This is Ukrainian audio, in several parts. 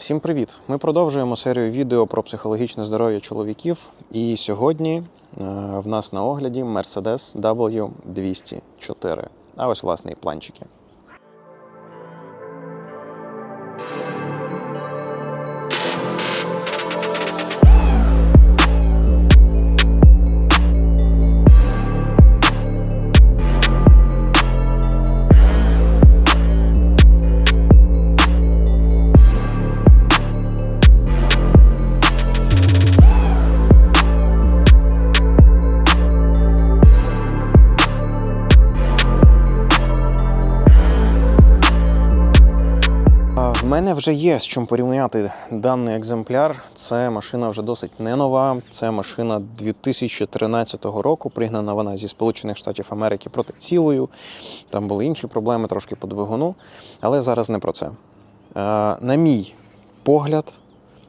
Всім привіт! Ми продовжуємо серію відео про психологічне здоров'я чоловіків. І сьогодні е, в нас на огляді Mercedes W204. А ось власне і планчики. В мене вже є з чим порівняти даний екземпляр. Це машина вже досить не нова. Це машина 2013 року. Пригнана вона зі Сполучених Штатів Америки проти цілою. Там були інші проблеми трошки по двигуну. Але зараз не про це. Е, На мій погляд,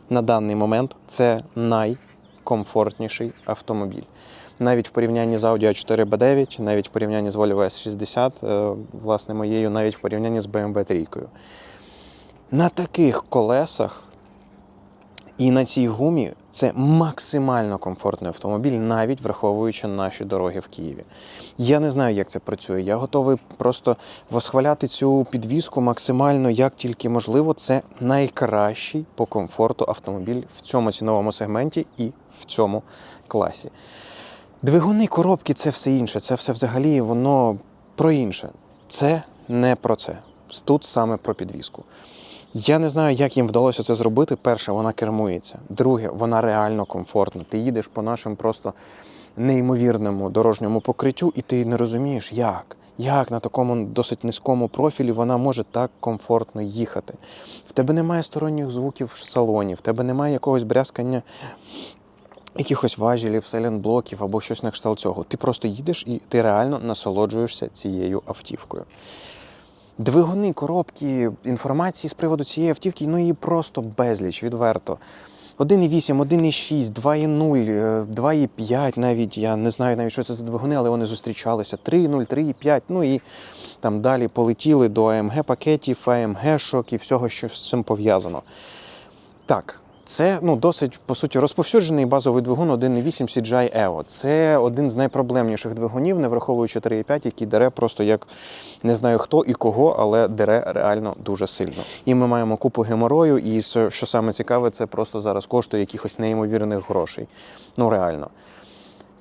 на даний момент це найкомфортніший автомобіль. Навіть в порівнянні з Audi A4 B9, навіть в порівнянні з Volvo S60, е, власне моєю, навіть в порівнянні з BMW 3. На таких колесах і на цій гумі це максимально комфортний автомобіль, навіть враховуючи наші дороги в Києві. Я не знаю, як це працює. Я готовий просто восхваляти цю підвіску максимально, як тільки можливо. Це найкращий по комфорту автомобіль в цьому ціновому сегменті і в цьому класі. Двигуни, коробки це все інше. Це все взагалі воно про інше. Це не про це. Тут саме про підвіску. Я не знаю, як їм вдалося це зробити. Перше, вона кермується. Друге, вона реально комфортна. Ти їдеш по нашому просто неймовірному дорожньому покриттю, і ти не розумієш, як. Як на такому досить низькому профілі вона може так комфортно їхати? В тебе немає сторонніх звуків в салоні, в тебе немає якогось брязкання якихось важелів, селенблоків або щось на кшталт цього. Ти просто їдеш і ти реально насолоджуєшся цією автівкою. Двигуни, коробки, інформації з приводу цієї автівки, ну її просто безліч, відверто. 1,8, 1,6, 2,0, е, 2,5 навіть, я не знаю навіть, що це за двигуни, але вони зустрічалися. 3,0, 3,5, ну і там далі полетіли до АМГ-пакетів, АМГ-шок і всього, що з цим пов'язано. Так, це ну, досить по суті розповсюджений базовий двигун 1.8 CGI EO. Це один з найпроблемніших двигунів, не враховуючи 3.5, який дере просто як не знаю хто і кого, але дере реально дуже сильно. І ми маємо купу геморою, і що саме цікаве, це просто зараз коштує якихось неймовірних грошей. Ну реально.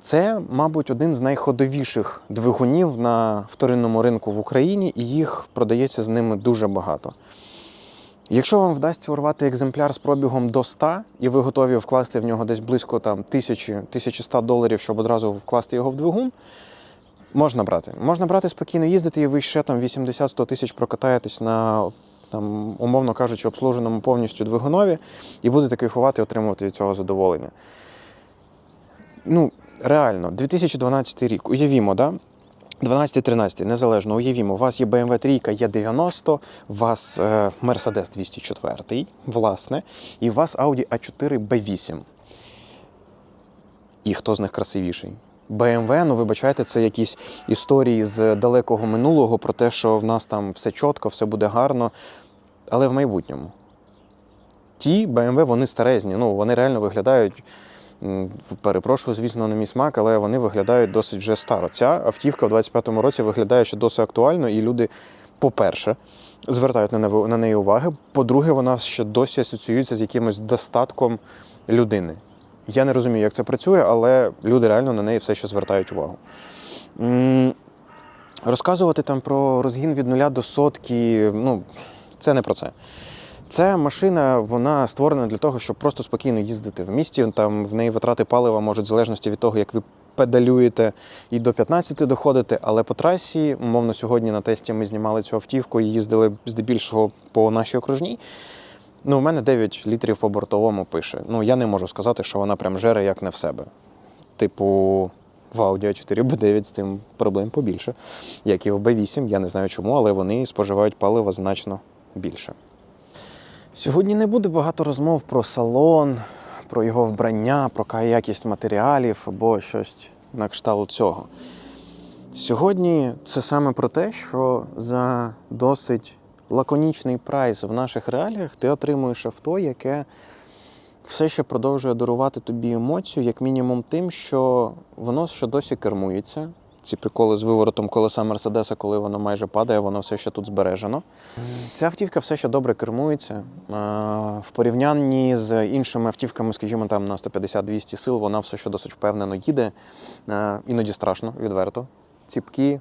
Це, мабуть, один з найходовіших двигунів на вторинному ринку в Україні, і їх продається з ними дуже багато. Якщо вам вдасться урвати екземпляр з пробігом до 100, і ви готові вкласти в нього десь близько там, 1000 1100 доларів, щоб одразу вкласти його в двигун, можна брати. Можна брати спокійно їздити, і ви ще там 80-100 тисяч прокатаєтесь на, там, умовно кажучи, обслуженому повністю двигунові, і будете кайфувати отримувати від цього задоволення. Ну, реально, 2012 рік, уявімо, да? 12-13, незалежно, уявімо, у вас є BMW 3, є 90, у вас е, Mercedes 204, власне, і у вас Audi A4 B8. І хто з них красивіший? BMW, ну вибачайте, це якісь історії з далекого минулого про те, що в нас там все чітко, все буде гарно, але в майбутньому. Ті BMW, вони старезні, ну вони реально виглядають. Перепрошую, звісно, на мій смак, але вони виглядають досить вже старо. Ця автівка в 25-му році виглядає ще досить актуально, і люди, по-перше, звертають на неї- уваги. По-друге, вона ще досі асоціюється з якимось достатком людини. Я не розумію, як це працює, але люди реально на неї все ще звертають увагу. Розказувати там про розгін від нуля до сотки, ну, це не про це. Ця машина вона створена для того, щоб просто спокійно їздити в місті. Там в неї витрати палива можуть в залежності від того, як ви педалюєте, і до 15 доходити. Але по трасі, умовно, сьогодні на тесті ми знімали цю автівку і їздили здебільшого по нашій окружній. Ну, у мене 9 літрів по бортовому пише. Ну, я не можу сказати, що вона прям жере як не в себе. Типу, в Audi A4 B9 з цим проблем побільше, як і в B8. Я не знаю чому, але вони споживають палива значно більше. Сьогодні не буде багато розмов про салон, про його вбрання, про якість матеріалів або щось на кшталт цього. Сьогодні це саме про те, що за досить лаконічний прайс в наших реаліях, ти отримуєш авто, яке все ще продовжує дарувати тобі емоцію, як мінімум, тим, що воно ще досі кермується. Ці приколи з виворотом колеса Мерседеса, коли воно майже падає, воно все ще тут збережено. Ця автівка все ще добре кермується. Е, В порівнянні з іншими автівками, скажімо, там на 150-200 сил, вона все ще досить впевнено їде. Е, Іноді страшно, відверто. Ціпки,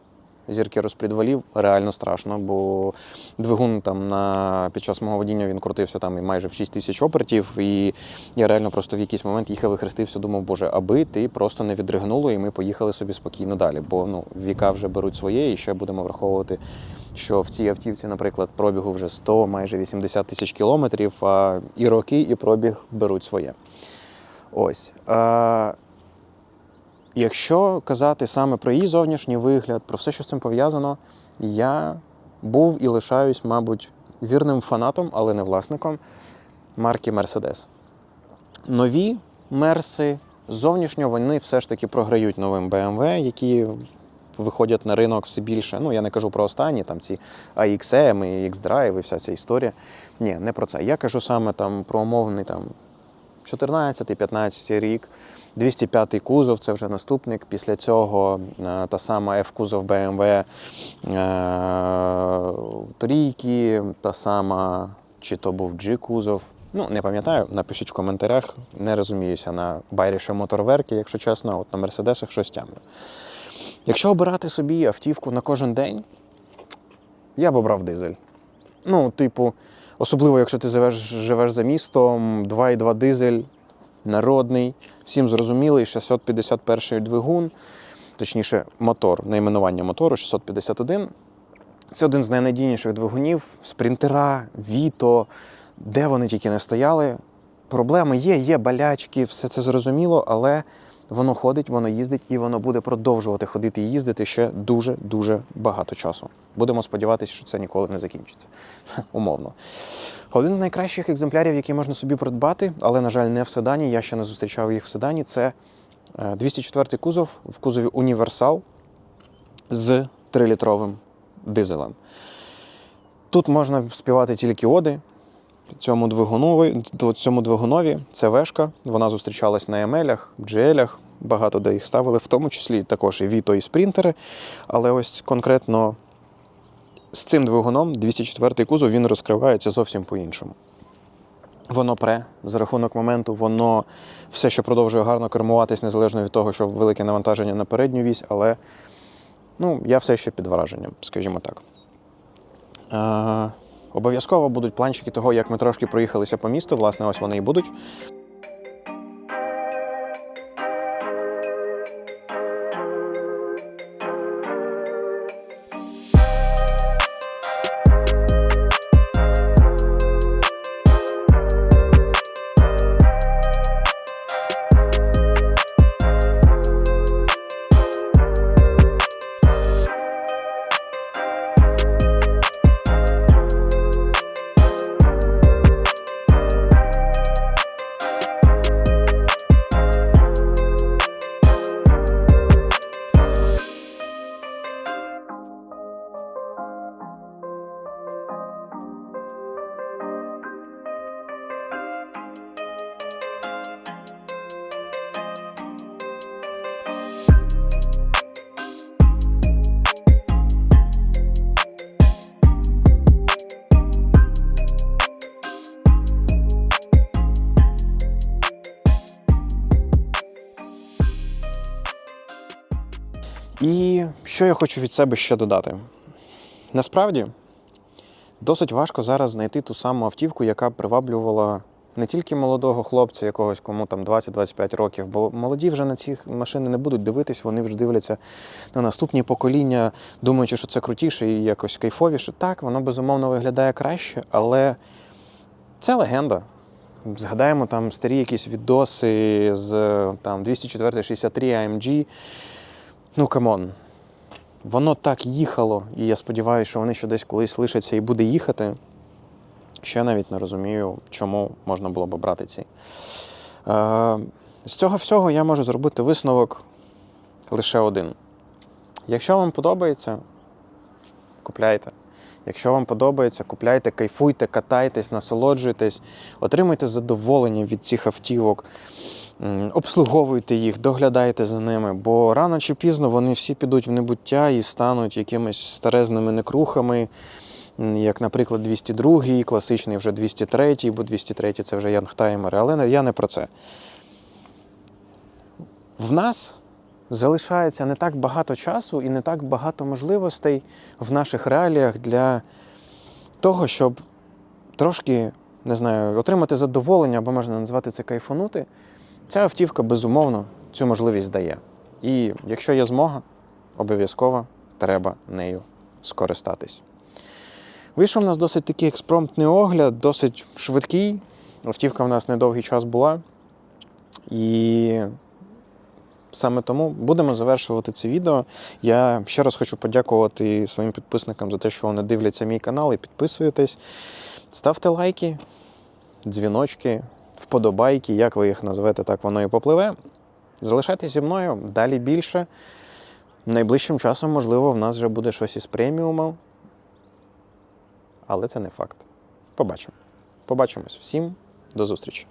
зірки розпредвалів, реально страшно, бо двигун там на під час мого водіння він крутився там і майже в 6 тисяч обертів. І я реально просто в якийсь момент їхав і хрестився, думав, боже, аби ти просто не відригнуло, і ми поїхали собі спокійно далі. Бо ну віка вже беруть своє, і ще будемо враховувати, що в цій автівці, наприклад, пробігу вже 100, майже 80 тисяч кілометрів, а і роки, і пробіг беруть своє. Ось. Якщо казати саме про її зовнішній вигляд, про все, що з цим пов'язано, я був і лишаюсь, мабуть, вірним фанатом, але не власником марки Mercedes. Нові Мерси зовнішньо вони все ж таки програють новим BMW, які виходять на ринок все більше. Ну, я не кажу про останні, там ці AXM X-Drive і вся ця історія. Ні, не про це. Я кажу саме там про умовний там 14-15 рік. 205 кузов це вже наступник. Після цього е, та сама F-кузов BMW е, трійки, та сама, чи то був G-кузов. Ну, не пам'ятаю, напишіть в коментарях. Не розуміюся на байріше моторверки, якщо чесно, от на мерседесах щось тямлю. Якщо обирати собі автівку на кожен день, я б обрав дизель. Ну, типу, особливо, якщо ти живеш, живеш за містом, 2,2 дизель, народний, всім зрозумілий, 651 двигун, точніше, мотор, найменування мотору 651. Це один з найнадійніших двигунів, спринтера, Віто, де вони тільки не стояли. Проблеми є, є болячки, все це зрозуміло, але воно ходить, воно їздить і воно буде продовжувати ходити і їздити ще дуже-дуже багато часу. Будемо сподіватися, що це ніколи не закінчиться. Умовно. Один з найкращих екземплярів, який можна собі придбати, але, на жаль, не в седані, я ще не зустрічав їх в седані, це е, 204 кузов в кузові Універсал з 3-літровим дизелем. Тут можна співати тільки оди. Цьому двигунові, цьому двигунові це вешка. Вона зустрічалась на емелях, джелях, багато де їх ставили, в тому числі також і Віто, і спринтери. Але ось конкретно з цим двигуном 204 кузов він розкривається зовсім по-іншому. Воно пре за рахунок моменту, воно все ще продовжує гарно кермуватись, незалежно від того, що велике навантаження на передню вісь, але ну, я все ще під враженням, скажімо так. Обов'язково будуть планчики того, як ми трошки проїхалися по місту. Власне, ось вони і будуть. Що я хочу від себе ще додати? Насправді, досить важко зараз знайти ту саму автівку, яка приваблювала не тільки молодого хлопця, якогось кому там 20-25 років, бо молоді вже на ці машини не будуть дивитись, вони вже дивляться на наступні покоління, думаючи, що це крутіше і якось кайфовіше. Так, воно безумовно виглядає краще, але це легенда. Згадаємо там старі якісь відоси з там 204 63 AMG. Ну, камон. Воно так їхало, і я сподіваюся, що вони ще десь колись лишаться і буде їхати. Ще навіть не розумію, чому можна було б брати ці. Е, з цього всього я можу зробити висновок лише один. Якщо вам подобається, купляйте. Якщо вам подобається, купляйте, кайфуйте, катайтесь, насолоджуйтесь, отримуйте задоволення від цих автівок, обслуговуйте їх, доглядайте за ними, бо рано чи пізно вони всі підуть в небуття і стануть якимись старезними некрухами, як, наприклад, 202, класичний вже 203, бо 203 це вже янгтаймери. Але я не про це. В нас залишається не так багато часу і не так багато можливостей в наших реаліях для того, щоб трошки, не знаю, отримати задоволення, або можна назвати це кайфанути. Ця автівка, безумовно, цю можливість дає. І якщо є змога, обов'язково треба нею скористатись. Вийшов у нас досить такий експромтний огляд, досить швидкий. Автівка в нас недовгий час була. І саме тому будемо завершувати це відео. Я ще раз хочу подякувати своїм підписникам за те, що вони дивляться мій канал і підписуєтесь. Ставте лайки, дзвіночки, вподобайки, як ви їх назвете, так воно і попливе. Залишайтеся зі мною, далі більше. Найближчим часом, можливо, в нас вже буде щось із преміуму. Але це не факт. Побачимо. Побачимось. Всім до зустрічі.